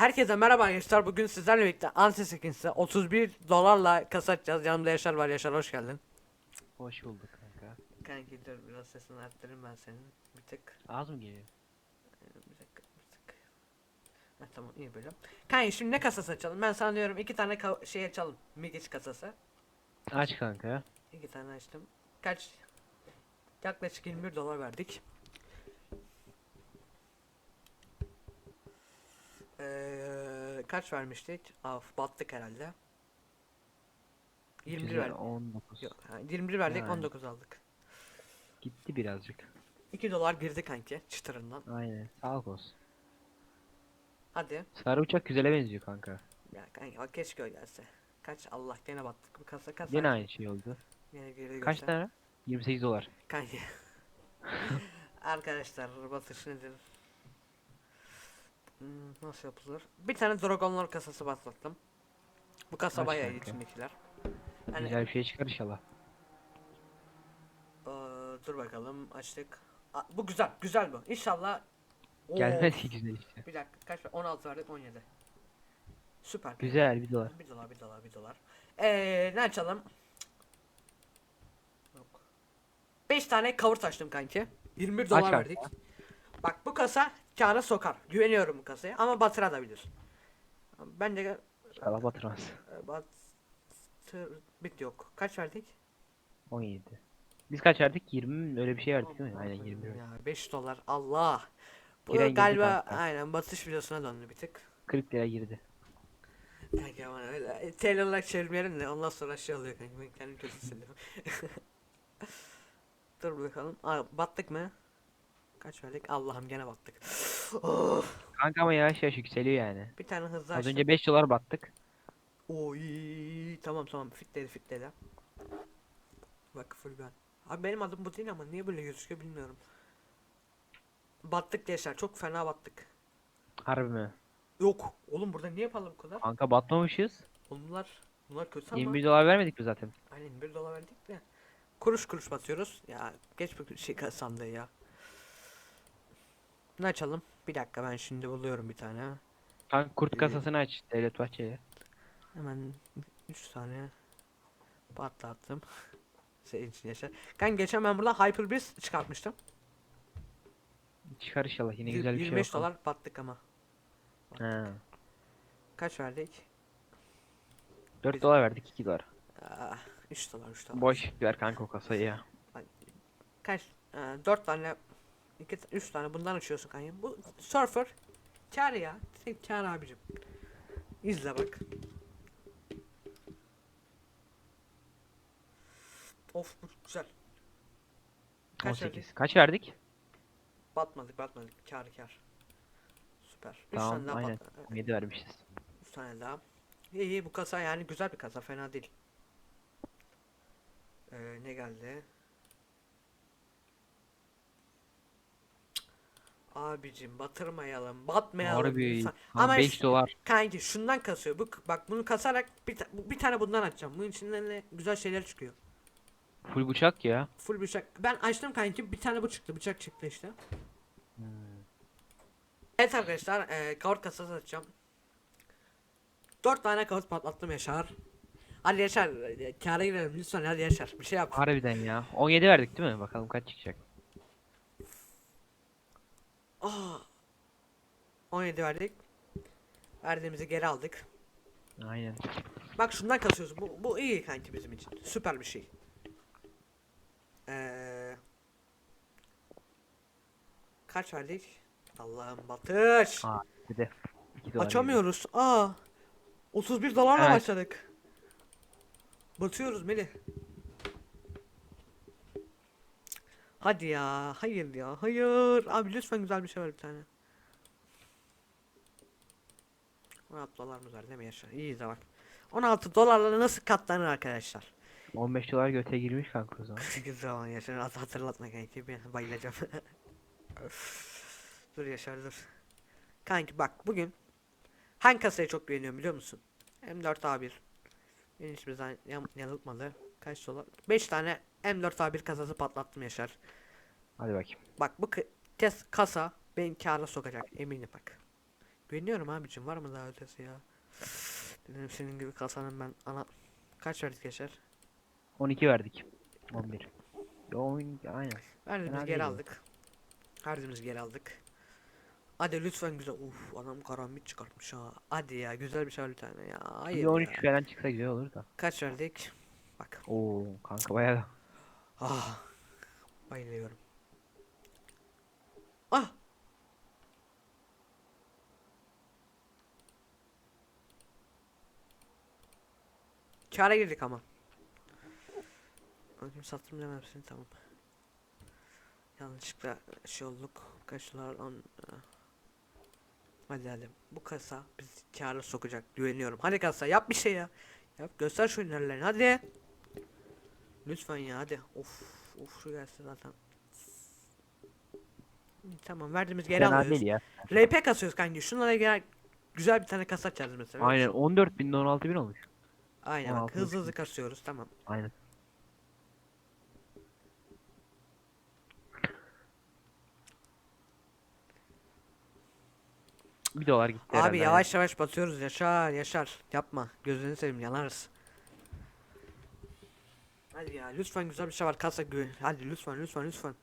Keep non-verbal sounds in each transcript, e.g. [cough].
Herkese merhaba gençler. Bugün sizlerle birlikte Ansi Skins'e 31 dolarla kasa açacağız. Yanımda Yaşar var. Yaşar hoş geldin. Hoş bulduk kanka. Kanki dur biraz sesini arttırayım ben senin. Bir tık. Az mı geliyor? Bir dakika. Bir tık. Ha, tamam iyi böyle. Kanki şimdi ne kasası açalım? Ben sana diyorum iki tane şey açalım. Migic kasası. Aç kanka. İki tane açtım. Kaç? Yaklaşık 21 dolar verdik. Ee, kaç vermiştik? Af battık herhalde. 21 Güzel, verdik. 19. Yok, ha, 21 verdik Yani. 19 aldık. Gitti birazcık. 2 dolar girdi kanki çıtırından. Aynen. Sağlık olsun. Hadi. Sarı uçak güzele benziyor kanka. Ya kanki bak keşke o gelse. Kaç Allah gene battık bu kasa kasa. Yine aynı şey oldu. Yine geri Kaç göster. tane? 28 dolar. Kanki. [laughs] Arkadaşlar batış nedir? Hmm, nasıl yapılır? Bir tane Dragonlord kasası patlattım. Bu kasa Aç bayağı iyi kanka. içindekiler. Hani Güzel bir şey çıkar inşallah. eee, dur bakalım açtık. Aa, bu güzel, güzel bu. İnşallah. Oo, Gelmez ki güzel işte. Bir dakika kaç ver? 16 verdik 17. Süper. Güzel 1 dolar. 1 dolar 1 dolar 1 dolar. Eee ne açalım? Yok. 5 tane cover taştım kanki. 21 dolar kanka. verdik. Bak bu kasa kâra sokar. Güveniyorum bu kasaya ama batırabilir. Ben de İnşallah batırmaz. e, batır bit yok. Kaç verdik? 17. Biz kaç verdik? 20 mi? öyle bir şey verdik değil mi? Aynen 20. verdik. Ya 5 dolar. Allah. Bu Giren girdi galiba kanka. aynen batış videosuna döndü bir tık. 40 lira girdi. Kanka aman öyle. E, TL olarak çevirmeyelim de ondan sonra şey oluyor kanka. Ben kendimi kötü hissediyorum. [laughs] Dur bakalım. Aa, battık mı? Kaç verdik? Allah'ım gene battık. Of. Kanka ama yavaş yavaş yükseliyor yani. Bir tane hızlı Az açtım. önce 5 dolar battık. Oy tamam tamam fitledi fitledi. Bak full ben. Abi benim adım bu değil ama niye böyle gözüküyor bilmiyorum. Battık gençler çok fena battık. Harbi mi? Yok oğlum burada niye pahalı bu kadar? Kanka batmamışız. Bunlar bunlar kötü ama. 21 dolar vermedik mi zaten? Aynen 1 dolar verdik de. Kuruş kuruş batıyoruz. Ya geç bu şey sandığı ya. Ne açalım? Bir dakika ben şimdi buluyorum bir tane. Kanka kurt Ee, kasasını aç. Devlet Bahçeli. Hemen 3 tane patlattım. [laughs] Senin için yaşar. Kan geçen ben burada Hyper Beast çıkartmıştım. Çıkar inşallah yine güzel bir şey 25 bakalım. dolar battık ama. He. Kaç verdik? 4 Biz- dolar verdik 2 dolar. Ah, 3 dolar 3 dolar. Boş ver kanka o kasayı ya. Kaç? 4 tane 2 3 tane bundan açıyorsun kanka. Bu surfer kar ya. Kar abicim. İzle bak. Of bu güzel. Kaç 18. verdik? Kaç verdik? Batmadık batmadık. Kar kar. Süper. 3 Tamam, tane daha aynen. patla- 7 vermişiz. 3 tane daha. İyi iyi bu kasa yani güzel bir kasa fena değil. Ee, ne geldi? Abicim batırmayalım, batmayalım. Harbi. Ama Ama 5 işte- dolar. Kanki şundan kasıyor. Bu bak bunu kasarak bir, ta- bir tane bundan açacağım. Bunun içinden de güzel şeyler çıkıyor. Full bıçak ya. Full bıçak. Ben açtım kanki bir tane bu çıktı. Bıçak çıktı işte. Hmm. Evet arkadaşlar, eee kavurt kasası açacağım. 4 tane kavurt patlattım Yaşar. Hadi Yaşar, e, kâra girelim lütfen hadi Yaşar. Bir şey yap. Harbiden ya. 17 verdik değil mi? Bakalım kaç çıkacak. Aa. 17 verdik. Verdiğimizi geri aldık. Aynen. Bak şundan kasıyoruz. Bu, bu iyi kanki bizim için. Süper bir şey. Eee Kaç verdik? Allah'ım batış. Aa bir de. 2 dolar. Açamıyoruz. Aa. 31 dolarla Evet. başladık. Batıyoruz Melih. Hadi ya. Hayır ya. Hayır. Abi lütfen güzel bir şey ver bir tane. 16 dolarımız var değil mi Yaşar? İyi de bak. 16 dolarla nasıl katlanır arkadaşlar? geliyor. 15 dolar göte girmiş kanka o zaman. [laughs] Güzel zaman Yaşar. Az hatırlatma kanki. Ben bayılacağım. [laughs] dur Yaşar dur. Kanki bak bugün hangi kasaya çok güveniyorum biliyor musun? M4A1. Beni hiçbir zaman yan- yanıltmadı. Kaç dolar? 5 tane M4A1 kasası patlattım Yaşar. Hadi bakayım. Bak bu kes kasa beni kâra sokacak eminim bak. Güveniyorum abicim var mı daha ötesi ya? Dedim senin gibi kasanın ben ana... Kaç verdik Yaşar? 12 verdik. 11. Yo, aynen. Verdiğimiz geri aldık. Verdiğimiz geri aldık. Hadi lütfen güzel. Uf adam karambit çıkartmış ha. Hadi ya güzel bir şey bir tane ya. Hayır Bir ya. 13 falan çıksa güzel olur da. Kaç verdik? Bak. Oo kanka bayağı. Ah. Bayılıyorum. Ah. Kâra girdik ama. Ödüm sattım deme hepsini tamam. Yanlışlıkla şey olduk. Kaçlar on. Hadi hadi. Bu kasa bizi kâra sokacak. Güveniyorum. Hadi kasa yap bir şey ya. Yap göster şu ilerlerini hadi. Lütfen ya hadi. Of of şu gelsin zaten. Tamam verdiğimiz geri Fena alıyoruz. değil ya. RP kasıyoruz kanki. Şunlara gel güzel bir tane kasa açacağız mesela. Aynen 14 bin 16 bin olmuş. Aynen bak 16 hızlı hızlı kasıyoruz tamam. Aynen. Bir dolar gitti herhalde, Abi aynen. yavaş yavaş batıyoruz Yaşar Yaşar. Yapma gözünü seveyim yanarız. Hadi ya lütfen güzel bir şey var kasa gö Hadi lütfen lütfen lütfen.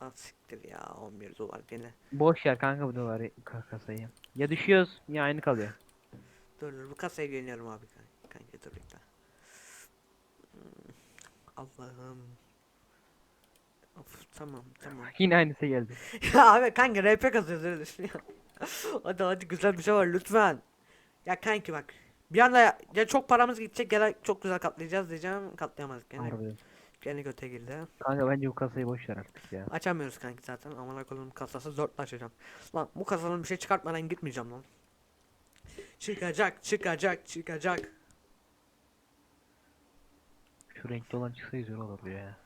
Ah siktir ya 11 dolar gene. Boş yer kanka bu doları ka- kasayı. Ya düşüyoruz ya aynı kalıyor. Dur dur bu kasaya güveniyorum abi kanka. Kanka dur bekle. Hmm, Allah'ım. Of tamam tamam. [laughs] Yine aynısı geldi. [laughs] ya abi kanka RP kasıyoruz öyle düşün ya. [laughs] hadi hadi güzel bir şey var lütfen. Ya kanki bak. Bir anda ya, ya çok paramız gidecek ya da çok güzel katlayacağız diyeceğim katlayamadık gene. Harbi. Gene göte girdi. Kanka bence bu kasayı boş ver artık ya. Açamıyoruz kanki zaten. Aman koyayım kasası dört açacağım. Lan bu kasadan bir şey çıkartmadan gitmeyeceğim lan. Çıkacak, çıkacak, çıkacak. Şu renkli olan çıksa güzel olur ya.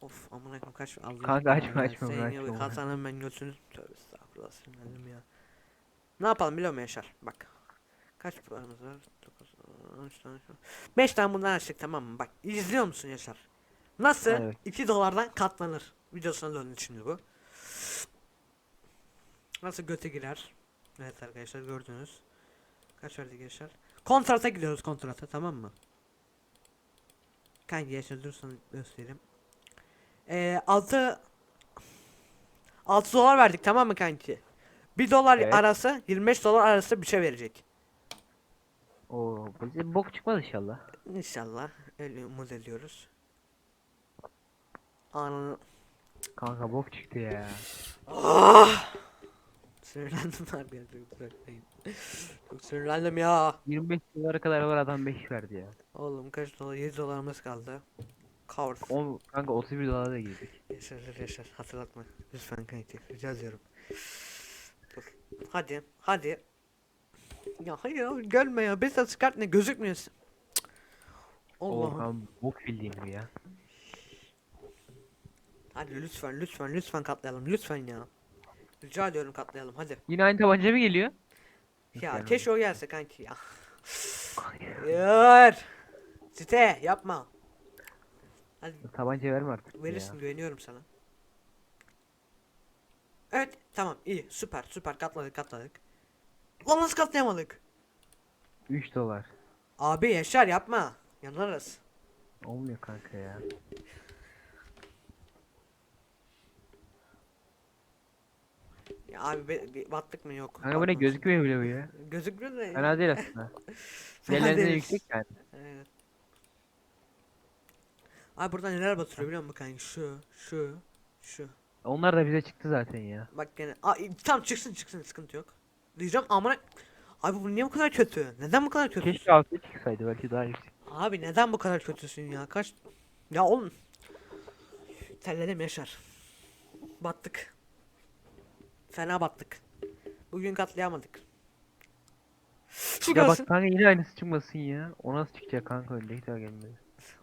Of amına koyayım kaç Allah Kanka açma, açma, Senin bırak gibi kasanın ben götünü tövbe estağfurullah sinirlendim ya. Ne yapalım biliyor musun Yaşar? Bak. Kaç paramız var? 9, 13 tane. 5 tane bundan açtık tamam mı? Bak izliyor musun Yaşar? Nasıl Evet. 2 dolardan katlanır? Videosuna döndü şimdi bu. Nasıl göte girer? Evet arkadaşlar gördünüz. Kaç verdik Yaşar? Kontrata gidiyoruz kontrata tamam mı? Kanki Yaşar dur sana göstereyim. Ee, 6 6 dolar verdik tamam mı kanki? 1 dolar Evet. arası 25 dolar arası bir şey verecek. Oo bize bok çıkmaz inşallah. İnşallah öyle umut ediyoruz. Ananı Kanka bok çıktı ya. sinirlendim abi ya çok bırakmayın. Çok sinirlendim ya. 25 dolara kadar var adam 5 verdi ya. Oğlum kaç dolar 7 dolarımız kaldı. Cover. 10 kanka 31 dolara da girdik. Yaşar yaşar hatırlatma. Lütfen kanki rica ediyorum. Dur. Hadi hadi. Ya hayır abi gelme ya. Besa çıkart ne gözükmüyorsun. Cık. Allah'ım. Allah'ım bok bildiğim gibi ya. Hadi lütfen lütfen lütfen katlayalım lütfen ya. Rica ediyorum katlayalım hadi. Yine aynı tabanca mı geliyor? Ya gelmedi. keşke o gelse kanki ya. Hayır. Site yapma. Hadi Tabanca verme artık verirsin ya. güveniyorum sana. Evet tamam iyi süper süper katladık katladık. Lan nasıl katlayamadık? 3 dolar. Abi Yaşar yapma. Yanarız. Olmuyor kanka ya. Ya abi be, be- battık mı yok. Kanka bu ne Batmadık. gözükmüyor bile bu ya. Gözükmüyor da. Fena değil aslında. [laughs] Fena değil. yüksek yani. Evet. Abi buradan neler batırıyor biliyor musun kanka? Şu, şu, şu. Onlar da bize çıktı zaten ya. Bak gene. Aa, tamam çıksın çıksın sıkıntı yok. Diyeceğim amına. Abi bu niye bu kadar kötü? Neden bu kadar kötü? Keşke altı çıksaydı belki daha yüksek. Abi neden bu kadar kötüsün ya? Kaç? Ya oğlum. Terledim Yaşar. Battık. Fena battık. Bugün katlayamadık. Şu Ya bak kanka yine aynısı çıkmasın ya. O nasıl çıkacak kanka öndeki daha gelmedi.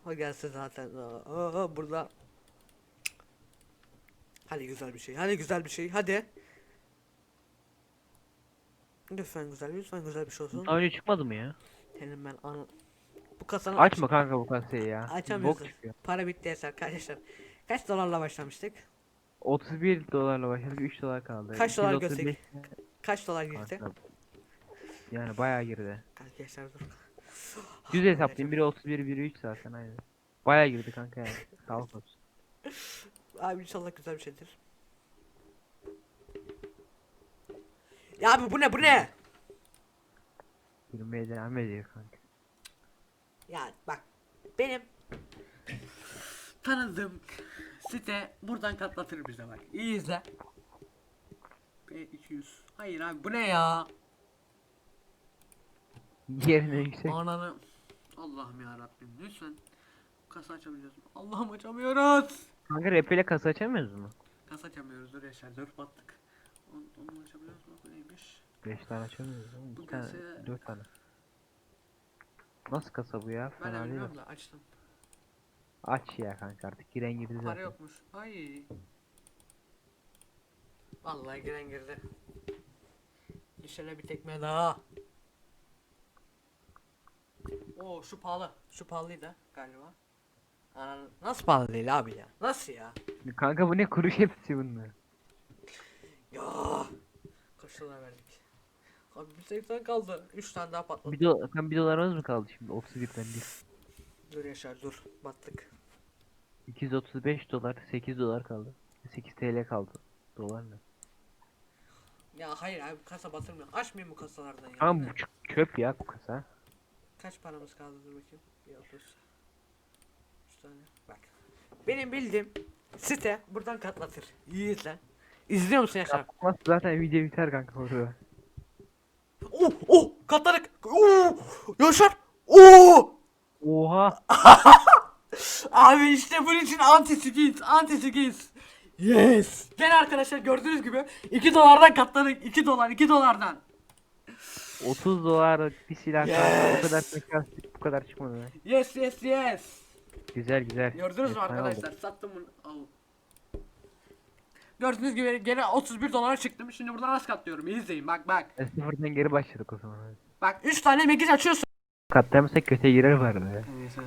O gelse zaten. Aa, burada. Hadi güzel bir şey. Hadi güzel bir şey. Hadi. Lütfen güzel. Lütfen güzel bir şey olsun. Daha önce çıkmadı mı ya? Senin ben anı. Bu kasanın Açma kanka bu kasayı ya. Açamıyorsun. Bok çıkıyor. Para bitti Yaşar arkadaşlar. Kaç dolarla başlamıştık? 31 dolarla başladık 3 dolar kaldı. Kaç dolar 235 Kaç dolar girdi? Yani bayağı girdi. Arkadaşlar dur. Düz hesaplayayım biri 31 biri 3 zaten aynı. Bayağı girdi kanka yani. Sağlık olsun. [laughs] Abi inşallah güzel bir şeydir. Ya abi bu ne bu ne? Girmeye devam ediyor kanka. Ya bak benim tanıdığım site buradan katlatır bize bak. İyi izle. B200. Hayır abi bu ne ya? Yerine yüksek. Ananı. Allah'ım ya Rabbim lütfen kasa açabiliyoruz mu? Allah'ım açamıyoruz. Kanka rap ile kasa açamıyoruz mu? Kasa açamıyoruz dur yaşar dur battık. Onu, onu açabiliyoruz mu? Bu neymiş? 5 tane açamıyoruz. Bu 2 tane, 4 tane. Nasıl kasa bu ya? Ben de Fena değil. bilmiyorum da açtım. Aç ya kanka artık giren girdi Para zaten. yokmuş. Ay. Vallahi giren girdi. İşine bir tekme daha. Oo şu pahalı. Şu pahalıydı galiba. Ananı- Nasıl pahalı değil abi ya? Nasıl ya? Kanka bu ne kuruş hepsi bunlar. Dolar verdik? Abi bir 80 kaldı. 3 tane daha patladı. Bir, do kanka bir dolarımız mı kaldı şimdi 31'den bir. Dur Yaşar dur. Battık. 235 dolar 8 dolar kaldı. 8 TL kaldı. Dolar ne? Ya hayır abi kasa batırmıyor. Açmayayım bu kasalardan ya. Ama bu çöp ya bu kasa. Kaç paramız kaldı dur bakayım. Bir 30. 3 tane. Bak. Benim bildiğim site buradan katlatır. İyi izle. İzliyor musun Yaşar? Yapmaz zaten video biter kanka orada. Oh oh katladık. Oh Yaşar. Oh Oha! [laughs] Abi işte bunun için anti skins, anti skins. Yes. Gene arkadaşlar gördüğünüz gibi 2 dolardan katladık. 2 dolar, 2 dolardan. 30 dolar bir silah. Yes. O kadar silah bu kadar çıkmadı be. Yes yes yes. Güzel güzel. Gördünüz mü Efsane oldu. arkadaşlar? Sattım bunu. Al. Gördüğünüz gibi gene 31 dolara çıktım. Şimdi buradan nasıl katlıyorum? İyi izleyin. Bak bak. E, sıfırdan geri başladık o zaman. Bak 3 tane mekiz açıyorsun. Katlayamazsak kötüye girer arada ya. Neyse.